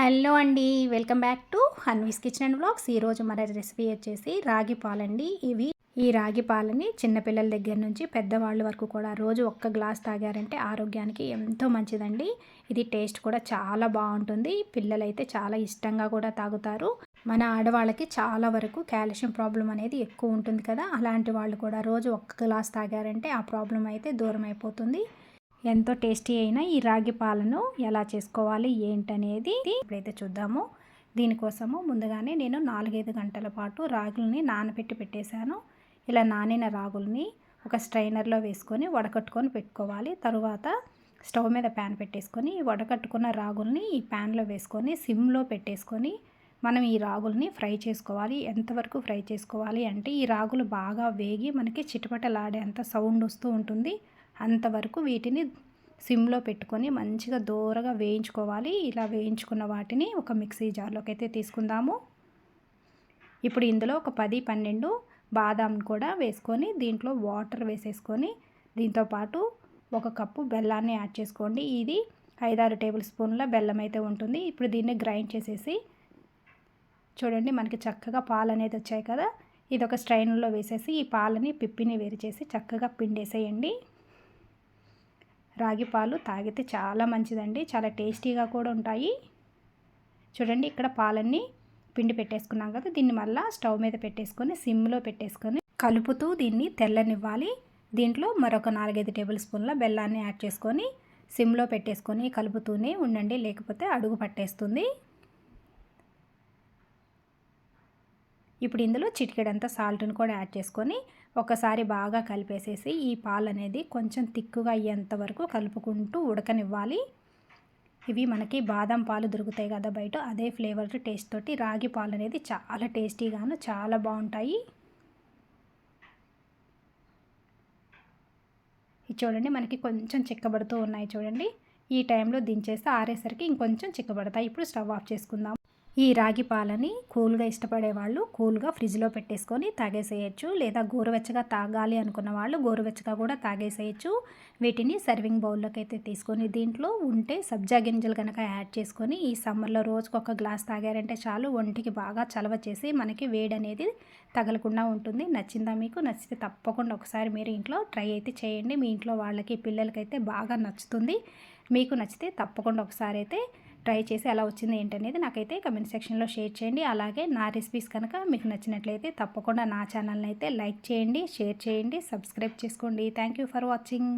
Hello అండి welcome back to Hanvi's kitchen and blogs ఈరోజు మన రెసిపీ వచ్చేసి రాగి పాలండి. ఇవి ఈ రాగి పాలని చిన్నపిల్లల దగ్గర నుంచి పెద్దవాళ్ళ వరకు కూడా రోజు ఒక్క గ్లాస్ తాగారంటే ఆరోగ్యానికి ఎంతో మంచిదండి. ఇది టేస్ట్ కూడా చాలా బాగుంటుంది. పిల్లలైతే చాలా ఇష్టంగా కూడా తాగుతారు. మన ఆడవాళ్ళకి చాలా వరకు కాల్షియం ప్రాబ్లం అనేది ఎక్కువ ఉంటుంది కదా. అలాంటి వాళ్ళు కూడా రోజు ఒక్క గ్లాస్ తాగారంటే ఆ ప్రాబ్లం అయితే దూరం అయిపోతుంది ఎంతో టేస్టీ అయిన ఈ రాగి పాలను ఎలా చేసుకోవాలి ఏంటనేది ఇప్పుడైతే చూద్దాము. దీనికోసము ముందుగానే నేను నాలుగైదు గంటల పాటు రాగుల్ని నానబెట్టి పెట్టేశాను. ఇలా నానిన రాగుల్ని ఒక స్ట్రైనర్లో వేసుకొని వడకట్టుకొని పెట్టుకోవాలి. తరువాత స్టవ్ మీద ప్యాన్ పెట్టేసుకొని వడకట్టుకున్న రాగుల్ని ఈ ప్యాన్లో వేసుకొని సిమ్లో పెట్టేసుకొని మనం ఈ రాగుల్ని ఫ్రై చేసుకోవాలి. ఎంతవరకు ఫ్రై చేసుకోవాలి అంటే ఈ రాగులు బాగా వేగి మనకి చిటపటలాడేంత సౌండ్ వస్తూ ఉంటుంది. అంతవరకు వీటిని సిమ్లో పెట్టుకొని మంచిగా దూరగా వేయించుకోవాలి. ఇలా వేయించుకున్న వాటిని ఒక మిక్సీ జార్లోకి అయితే తీసుకుందాము. ఇప్పుడు ఇందులో ఒక పది పన్నెండు బాదాం కూడా వేసుకొని దీంట్లో వాటర్ వేసేసుకొని దీంతోపాటు ఒక కప్పు బెల్లాన్ని యాడ్ చేసుకోండి. ఇది ఐదారు టేబుల్ స్పూన్ల బెల్లం అయితే ఉంటుంది. ఇప్పుడు దీన్ని గ్రైండ్ చేసేసి చూడండి మనకి చక్కగా పాలు అనేది వచ్చాయి కదా. ఇది ఒక స్ట్రైన్లో వేసేసి ఈ పాలని పిప్పిని వేరు చేసి చక్కగా పిండేసేయండి. రాగి పాలు తాగితే చాలా మంచిదండి. చాలా టేస్టీగా కూడా ఉంటాయి. చూడండి ఇక్కడ పాలన్నీ పిండి పెట్టేసుకున్నాం కదా దీన్ని మళ్ళీ స్టవ్ మీద పెట్టేసుకొని సిమ్లో పెట్టేసుకొని కలుపుతూ దీన్ని తెల్లనివ్వాలి. దీంట్లో మరొక నాలుగైదు టేబుల్ స్పూన్ల బెల్లాన్ని యాడ్ చేసుకొని సిమ్లో పెట్టేసుకొని కలుపుతూనే ఉండండి. లేకపోతే అడుగు పట్టేస్తుంది. ఇప్పుడు ఇందులో చిటికెడంతా సాల్ట్ని కూడా యాడ్ చేసుకొని ఒకసారి బాగా కలిపేసేసి ఈ పాలు అనేది కొంచెం తిక్కుగా అయ్యేంత వరకు కలుపుకుంటూ ఉడకనివ్వాలి. ఇవి మనకి బాదం పాలు దొరుకుతాయి కదా బయట అదే ఫ్లేవర్ టేస్ట్ తోటి రాగి పాలు అనేది చాలా టేస్టీగాను చాలా బాగుంటాయి. ఇది చూడండి మనకి కొంచెం చిక్కబడుతూ ఉన్నాయి చూడండి. ఈ టైంలో దించేస్తే ఆరేసరికి ఇంకొంచెం చిక్కబడతాయి. ఇప్పుడు స్టవ్ ఆఫ్ చేసుకుందాం. ఈ రాగి పాలని కూల్గా ఇష్టపడే వాళ్ళు కూల్గా ఫ్రిడ్జ్లో పెట్టేసుకొని తాగేసేయచ్చు. లేదా గోరువెచ్చగా తాగాలి అనుకున్న వాళ్ళు గోరువెచ్చగా కూడా తాగేసేయచ్చు. వీటిని సర్వింగ్ బౌల్లోకి అయితే తీసుకొని దీంట్లో ఉంటే సబ్జా గింజలు కనుక యాడ్ చేసుకొని ఈ సమ్మర్లో రోజుకు ఒక గ్లాస్ తాగారంటే చాలు ఒంటికి బాగా చలవ చేసి మనకి వేడి అనేది తగలకుండా ఉంటుంది. నచ్చిందా మీకు? నచ్చితే తప్పకుండా ఒకసారి మీరు ఇంట్లో ట్రై అయితే చేయండి. మీ ఇంట్లో వాళ్ళకి పిల్లలకైతే బాగా నచ్చుతుంది. మీకు నచ్చితే తప్పకుండా ఒకసారి అయితే ట్రై చేసి ఎలా వచ్చింది ఏంటనేది నాకైతే కమెంట్ సెక్షన్లో షేర్ చేయండి. అలాగే నా రెసిపీస్ కనుక మీకు నచ్చినట్లయితే తప్పకుండా నా ఛానల్ని అయితే లైక్ చేయండి షేర్ చేయండి సబ్స్క్రైబ్ చేసుకోండి. Thank for watching